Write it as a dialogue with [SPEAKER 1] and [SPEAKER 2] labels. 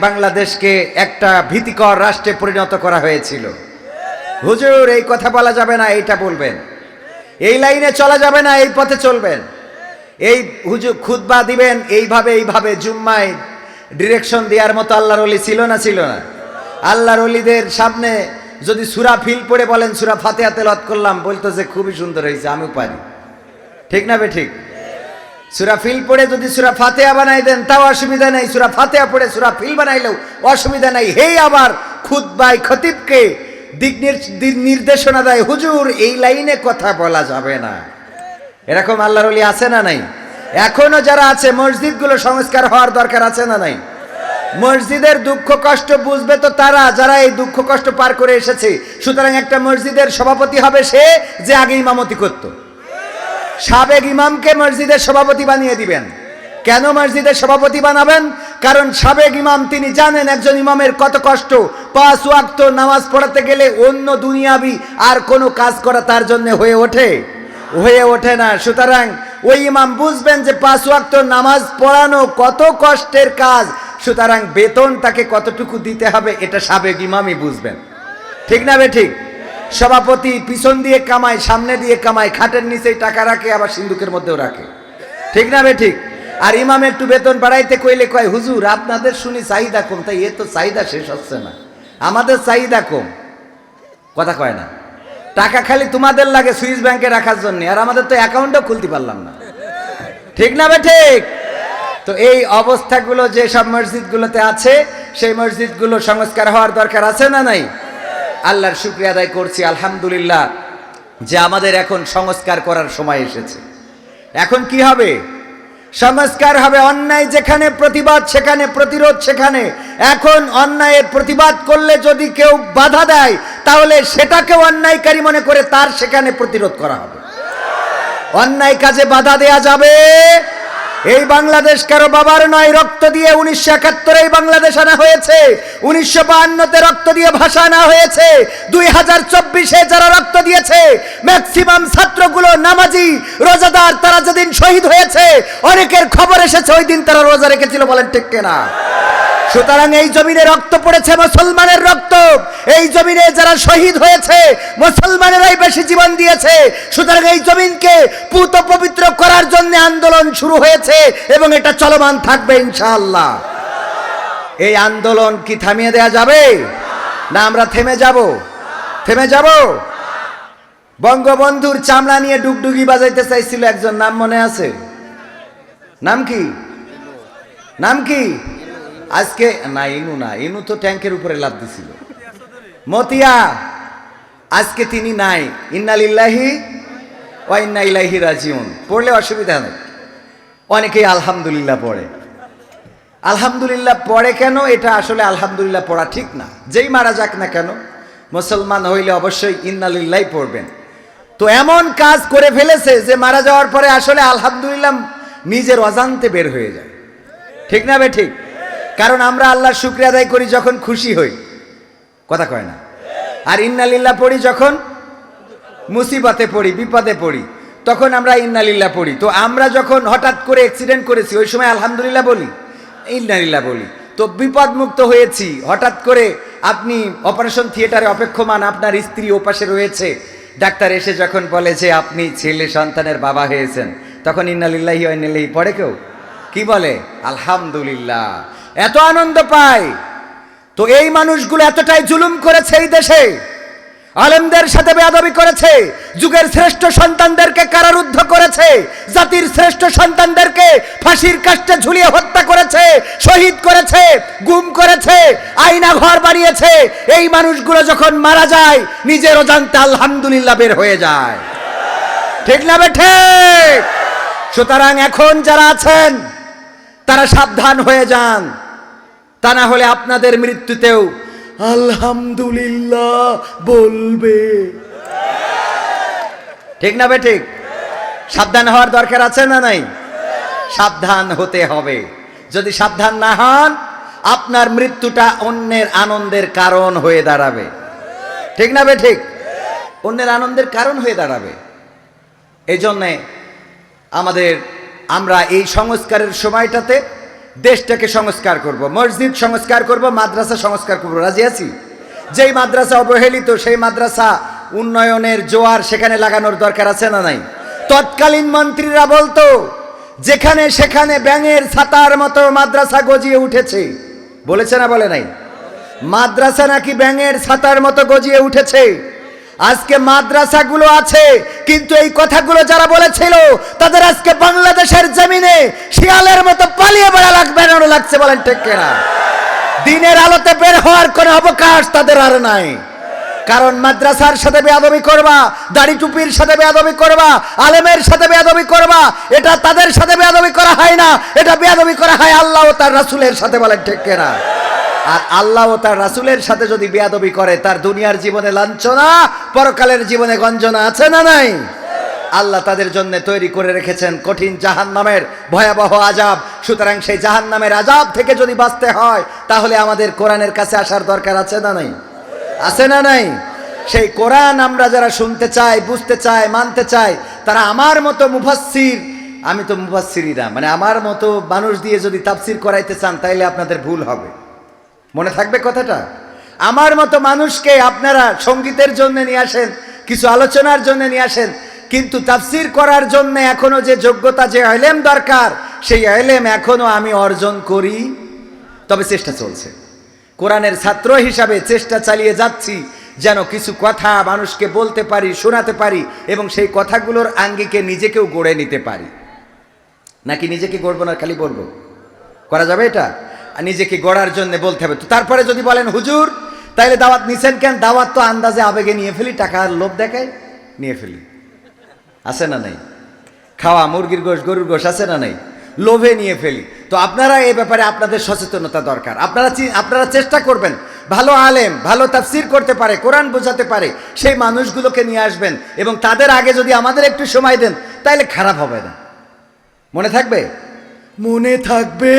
[SPEAKER 1] বাংলাদেশকে একটা ভীতিকর রাষ্ট্রে পরিণত করা হয়েছিল। হুজুর, এই কথা বলা যাবে না, এইটা বলবেন। এই লাইনে চলা যাবে না, এই পথে চলবেন। এই হুজুর খুতবা দিবেন, এইভাবে এইভাবে, জুম্মায় ডিরেকশন দেওয়ার মতো আল্লাহর অলি ছিল না ছিল না। আল্লাহর অলিদের সামনে যদি সুরা ফিল পড়ে বলেন, সুরা ফাতে হাতে তেলত করলাম, বলতো যে খুবই সুন্দর হয়েছে, আমিও পারি। ঠিক না বে ঠিক? সুরা ফিল পড়ে যদি সুরা ফাতেহা বানাই দেন, তাও অসুবিধা নাই। সুরা ফাতেহা পড়ে সুরা ফিল বানাইলেও অসুবিধা নাই। হেই আবার খুতবাই খতিবকে দিক নির- দিক নির্দেশনা দেয়, হুজুর, এই লাইনে কথা বলা যাবে না। এরকম আল্লাহর অলি আছে না নাই? এখনও যারা আছে, মসজিদগুলো সংস্কার হওয়ার দরকার আছে না নাই? মসজিদের দুঃখ কষ্ট বুঝবে তো তারা, যারা এই দুঃখ কষ্ট পার করে এসেছে। সুতরাং একটা মসজিদের সভাপতি হবে সে যে আগে ইমামতি করতো। সাবেক ইমামকে মসজিদের সভাপতি বানিয়ে দিবেন। কেন মসজিদের সভাপতি বানাবেন? কারণ সাবেক ইমাম, তিনি জানেন একজন ইমামের কত কষ্ট। পাঁচ ওয়াক্ত নামাজ পড়াতে গেলে অন্য দুনিয়াবি আর কোনো কাজ করা তার জন্য হয়ে ওঠে? হয়ে ওঠে না। সুতরাং ওই ইমাম বুঝবেন যে পাঁচ ওয়াক্ত নামাজ পড়ানো কত কষ্টের কাজ। সুতরাং বেতন তাকে কতটুকু দিতে হবে, এটা সাবেক ইমামই বুঝবেন। ঠিক না বে ঠিক? সভাপতি পিছন দিয়ে কামায়, সামনে দিয়ে কামায়, খাটের নিচেই টাকা রাখে, আবার সিন্ধুকের মধ্যেও রাখে। ঠিক না বে ঠিক? আর ইমাম একটু বেতন বাড়াইতে কইলে কয়, হুজুর, আপনাদের শুনি চাহিদা কম। তাই এ তো চাহিদা শেষ হচ্ছে না। আমাদের চাহিদা কম। কথা কয় না। টাকা খালি তোমাদের লাগে সুইস ব্যাংকে রাখার জন্য, আর আমাদের তো অ্যাকাউন্টও খুলতে পারলাম না। ঠিক না বে ঠিক? তো এই অবস্থাগুলো যে সব মসজিদগুলোতে আছে, সেই মসজিদগুলো সংস্কার হওয়ার দরকার আছে না নাই? আল্লাহর শুক্রিয়া আদায় করছি, আলহামদুলিল্লাহ, যে আমাদের এখন সংস্কার করার সময় এসেছে। এখন কি হবে? সংস্কার হবে অন্যায় যেখানে প্রতিবাদ, সেখানে প্রতিরোধ, সেখানে। এখন অন্যায়ের প্রতিবাদ করলে যদি কেউ বাধা দেয়, তাহলে সেটাকেও অন্যায়কারী মনে করে তার সেখানে প্রতিরোধ করা হবে। অন্যায় কাজে বাধা দেয়া যাবে এই বাংলাদেশ কারও বাবার নয়, রক্ত দিয়ে উনিশশো একাত্তরে এই বাংলাদেশ আনা হয়েছে। উনিশশো বাহান্নতে রক্ত দিয়ে ভাষা আনা হয়েছে। দুই হাজার চব্বিশে যারা রক্ত দিয়েছে ম্যাক্সিমাম ছাত্রগুলো নামাজি, রোজাদার তারা যেদিন শহীদ হয়েছে, অনেকের খবর এসেছে, ওই দিন তারা রোজা রেখেছিল বলেন ঠিক কিনা। সুতরাং এই জমিনে রক্ত পড়েছে মুসলমানের রক্ত। এই জমিনে যারা শহীদ হয়েছে, মুসলমানেরাই বেশি জীবন দিয়েছে। সুতরাং এই জমিনকে পুত পবিত্র করার জন্য আন্দোলন শুরু হয়েছে এবং এটা চলমান থাকবে ইনশাআল্লাহ। এই আন্দোলন কি থামিয়ে দেয়া যাবে? না, আমরা থেমে যাব। থেমে যাব? বঙ্গবন্ধুর চামড়া নিয়ে ডুগডুগি বাজাইতে চাইছিল একজন, নাম মনে আছে? নাম কি? নাম কি? আজকে, না, ইনু না, ইনু তো ট্যাঙ্কের উপরে লাভ দিছিল। মতিয়া, আজকে তিনি নাই। ইন্নালিল্লাহি ও ইন্না রাজিউন। পড়লে অসুবিধা নেই। অনেকেই আলহামদুলিল্লাহ পড়ে। আলহামদুলিল্লাহ পড়ে কেন? এটা আসলে আলহামদুলিল্লাহ পড়া ঠিক না। যেই মারা যাক না কেন, মুসলমান হইলে অবশ্যই ইন্নালিল্লাহ পড়বেন। তো এমন কাজ করে ফেলেছে যে মারা যাওয়ার পরে আসলে আলহামদুলিল্লাহ নিজের অজান্তে বের হয়ে যায়। ঠিক না বে ঠিক? কারণ আমরা আল্লাহর শুক্রিয়া আদায় করি যখন খুশি হই। কথা কয় না? আর ইন্নালিল্লাহ পড়ি যখন মুসিবতে পড়ি, বিপদে পড়ি, তখন আমরা ইন্নালিল্লাহ পড়ি। তো আমরা যখন হঠাৎ করে অ্যাক্সিডেন্ট করেছি, ওই সময় আলহামদুলিল্লাহ বলি, ইন্নালিল্লাহ বলি। তো বিপদ মুক্ত হয়েছি, হঠাৎ করে আপনি অপারেশন থিয়েটারে অপেক্ষমান, আপনার স্ত্রী ওপাশে রয়েছে। ডাক্তার এসে যখন বলে যে আপনি ছেলে সন্তানের বাবা হয়েছেন, তখন ইন্নালিল্লাহি ইন্নালিল্লাহি পড়ে কেউ? কি বলে? আলহামদুলিল্লাহ। এত আনন্দ পায়। তো এই মানুষগুলো এতটাই জুলুম করেছে এই দেশে। আলেমদের সাথে বেয়াদবি করেছে। যুগের শ্রেষ্ঠ সন্তানদেরকে কারারুদ্ধ করেছে। জাতির শ্রেষ্ঠ সন্তানদেরকে ফাঁসির কাষ্টে ঝুলিয়ে হত্যা করেছে, শহীদ করেছে, গুম করেছে আইনা ঘর বানিয়েছে। এই মানুষগুলো যখন মারা যায়, নিজের অজান্তে আলহামদুলিল্লাহ বের হয়ে যায়। ঠিক না বেঠে সুতরাং এখন যারা আছেন, তারা সাবধান হয়ে যান। তা না হলে আপনাদের মৃত্যুতেও আলহামদুলিল্লাহ বলবে। ঠিক না বে ঠিক? সাবধান হওয়ার দরকার আছে না নাই? সাবধান হতে হবে। যদি সাবধান না হন, আপনার মৃত্যুটা অন্যের আনন্দের কারণ হয়ে দাঁড়াবে। ঠিক না বে ঠিক? অন্যের আনন্দের কারণ হয়ে দাঁড়াবে। এই জন্যে আমাদের আমরা এই সংস্কারের সময়টাতে দেশটাকে সংস্কার করব, মসজিদ সংস্কার করব, মাদ্রাসা সংস্কার করব, রাজি আছি? যেই মাদ্রাসা অবহেলিত, সেই মাদ্রাসা উন্নয়নের জোয়ার সেখানে লাগানোর দরকার আছে না নাই? তৎকালীন মন্ত্রীরা বলতো, যেখানে সেখানে ব্যাঙের ছাতার মতো মাদ্রাসা গজিয়ে উঠেছে। বলেছে না বলে নাই? মাদ্রাসা নাকি ব্যাঙের ছাতার মতো গজিয়ে উঠেছে? আজকে মাদ্রাসাগুলো আছে, কিন্তু এই কথাগুলো যারা বলেছিল, তাদের আজকে বাংলাদেশের জমিনে শিয়ালের মতো পালিয়ে বেড়া লাগবে বেড়ানো লাগছে বলেন কেনা? দিনের আলোতে বের হওয়ার কোনো অবকাশ তাদের আর নাই। কারণ মাদ্রাসার সাথে বেয়াদবি করবা, দাড়ি টুপির সাথে বেয়াদবি করবা, আলেমের সাথে বেয়াদবি করবা, এটা তাদের সাথে বেয়াদবি করা হয় না, এটা বেয়াদবি করা হয় আল্লাহ ও তার রাসুলের সাথে বলেন ঠিক আর আল্লাহ ও তার রাসূলের সাথে যদি বেয়াদবি করে, তার দুনিয়ার জীবনে লাঞ্ছনা, পরকালের জীবনে গঞ্জনা আছে না নাই? আল্লাহ তাদের জন্য তৈরি করে রেখেছেন কঠিন জাহান নামের ভয়াবহ আজাব সুতরাং সেই জাহান নামের আজাব থেকে যদি বাঁচতে হয়, তাহলে আমাদের কোরআনের কাছে আসার দরকার আছে না নাই? আছে না নাই? সেই কোরআন আমরা যারা শুনতে চাই, বুঝতে চাই, মানতে চাই, তারা আমার মতো মুফাসসির, আমি তো মুফাসসিরই না মানে আমার মতো মানুষ দিয়ে যদি তাফসির করাইতে চান, তাইলে আপনাদের ভুল হবে। মনে থাকবে কথাটা? আমার মতো মানুষকে আপনারা সঙ্গীতের জন্য নিয়ে আসেন, কিছু আলোচনার জন্য নিয়ে আসেন, কিন্তু তাফসির করার জন্য এখনও যে যোগ্যতা, যে এলেম দরকার, সেই এলেম এখনও আমি অর্জন করি। তবে চেষ্টা চলছে। কোরআনের ছাত্র হিসাবে চেষ্টা চালিয়ে যাচ্ছি, যেন কিছু কথা মানুষকে বলতে পারি, শোনাতে পারি, এবং সেই কথাগুলোর আঙ্গিকে নিজেকেও গড়ে নিতে পারি। নাকি নিজেকে গড়বো না, খালি বলব? করা যাবে এটা? নিজেকে গড়ার জন্য বলতে হবে। তো তারপরে যদি বলেন, হুজুর, তাইলে দাওয়াত নিছেন কেন? দাওয়াত তো আন্দাজে আবেগে নিয়ে ফেলি, টাকার লোভ দেখায় নিয়ে ফেলি। আছে না নাই? খাওয়া, মুরগির গোশ, গরুর গোশ আছে না নাই? লোভে নিয়ে ফেলি। তো আপনারা এই ব্যাপারে আপনাদের সচেতনতা দরকার। আপনারা আপনারা চেষ্টা করবেন, ভালো আলেম, ভালো তাফসির করতে পারে, কোরআন বোঝাতে পারে, সেই মানুষগুলোকে নিয়ে আসবেন এবং তাদের আগে যদি আমাদের একটু সময় দেন, তাইলে খারাপ হবে না। মনে থাকবে? মনে থাকবে।